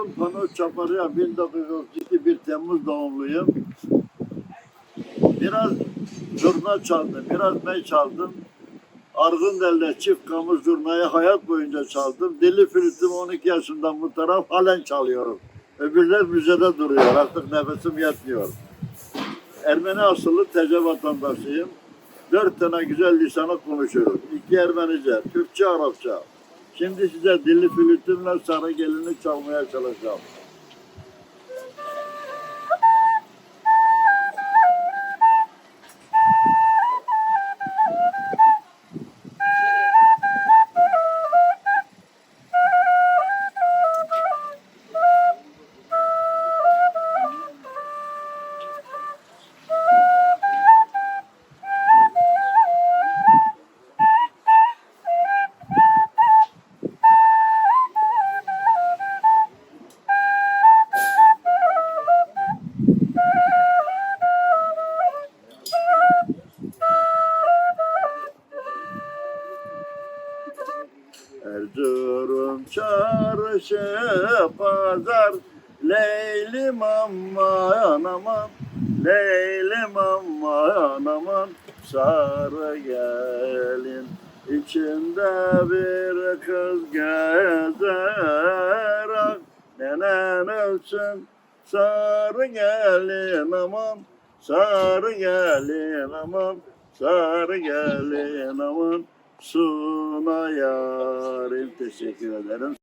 Adım Pano Çaparya 1932 1 Temmuz doğumluyum. Biraz zurna çaldım, biraz bey çaldım. Argındel'de çift kamu zurnayı hayat boyunca çaldım. Deli flütümü 12 yaşından bu taraf halen çalıyorum. Öbürler müzede duruyor. Artık nefesim yetmiyor. Ermeni asıllı tece vatandaşıyım. Dört tane güzel lisanı konuşuyorum. İki Ermenice, Türkçe, Arapça. Şimdi size dilli flütümle sarı gelini çalmaya çalışacağım. Erzurum çarşı pazar. Leylim aman aman Leylim aman aman. Sarı gelin içinde bir kız gezer. Ah, Nenen ölsün sarı gelin aman. Sarı gelin aman Sarı gelin aman Suna yarim teşekkür ederim.